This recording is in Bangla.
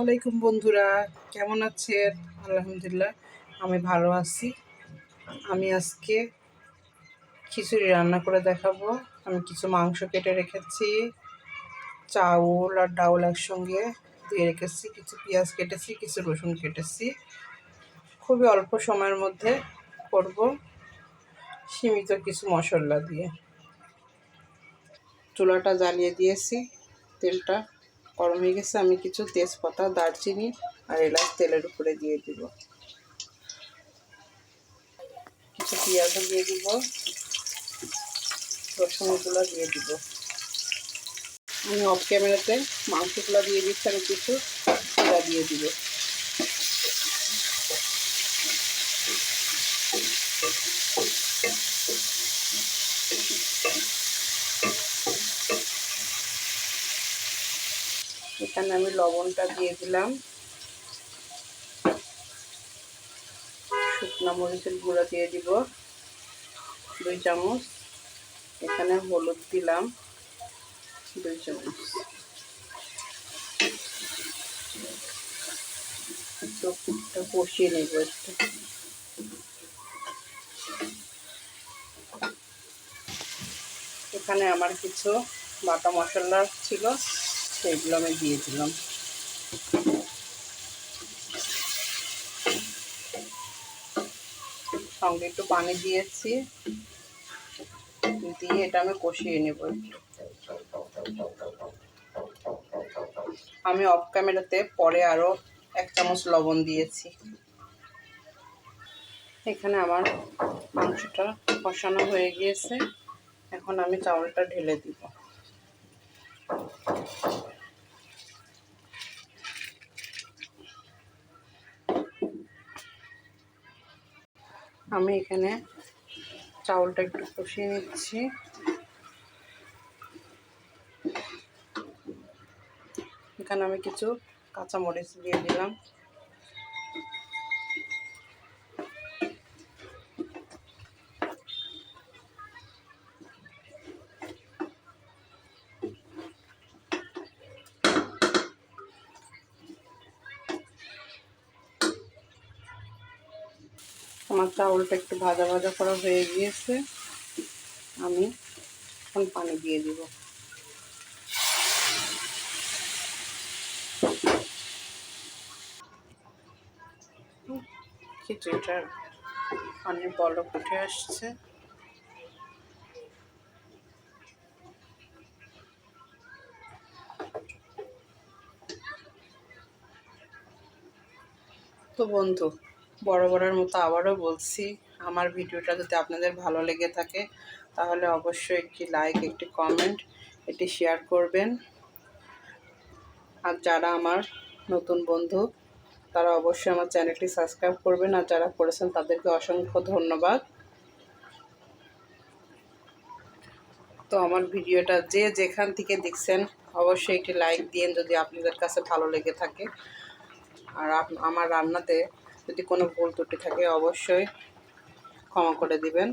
আলাইকুম বন্ধুরা, কেমন আছেন? আলহামদুলিল্লাহ, আমি ভালো আছি। আমি আজকে খিচুড়ি রান্না করে দেখাবো। আমি কিছু মাংস কেটে রেখেছি, চাউল আর ডাউল একসঙ্গে দিয়ে রেখেছি, কিছু পেঁয়াজ কেটেছি, কিছু রসুন কেটেছি। খুবই অল্প সময়ের মধ্যে করব সীমিত কিছু মশলা দিয়ে। চুলাটা জ্বালিয়ে দিয়েছি তেলটা। গরম হয়ে গেছে, আমি কিছু তেজপাতা, দারচিনি আর এলাচ তেলের উপরে দিয়ে দিব। কিছু পেঁয়াজও দিয়ে দিব, রসুনগুলো দিয়ে দিব। আমি অফ ক্যামেরাতে মাংসগুলো দিয়ে দিচ্ছি, আমি কিছু দিয়ে দিব। এখানে আমি লবণটা দিয়ে দিলাম। শুকনো মরিচের গুঁড়া দিয়ে দিব, দুই চামচ। এখানে হলুদ দিলাম, দুই চামচ। একটু কষিয়ে নেব একটু। এখানে আমার কিছু বাটা মশলা ছিল। সেইগুলো আমি দিয়েছিলাম সঙ্গে একটু পানি দিয়েছি। দিয়ে এটা আমি কষিয়ে নেব আমি অফ ক্যামেরাতে পরে আরও এক চামচ লবণ দিয়েছি। এখানে আমার মাংসটা কষানো হয়ে গিয়েছে। এখন আমি চাউলটা ঢেলে দিব। আমি এখানে চাউলটা একটু কষিয়ে নিচ্ছি। এখানে আমি কিছু কাঁচামরিচ দিয়ে দিলাম। আমার চাউলটা একটু ভাজা ভাজা করা হয়ে গিয়েছে। আমি এখন পানি দিয়ে দিব। খিচুড়িটার পানির বলক উঠে আসছে। তো বন্ধু বরাবরের মতো আবারও বলছি, আমার ভিডিওটা যদি আপনাদের ভালো লেগে থাকে, তাহলে অবশ্যই একটি লাইক একটি কমেন্ট এটি শেয়ার করবেন। আর যারা আমার নতুন বন্ধু, তারা অবশ্যই আমার চ্যানেলটি সাবস্ক্রাইব করবেন, আর যারা করেছেন তাদেরকে অসংখ্য ধন্যবাদ। তো আমার ভিডিওটা যে যেখান থেকে দেখছেন, অবশ্যই একটি লাইক দিন যদি আপনাদের কাছে ভালো লেগে থাকে। আর আমার রান্নাতে যদি কোনো ভুল ত্রুটি থাকে অবশ্যই ক্ষমা করে দিবেন।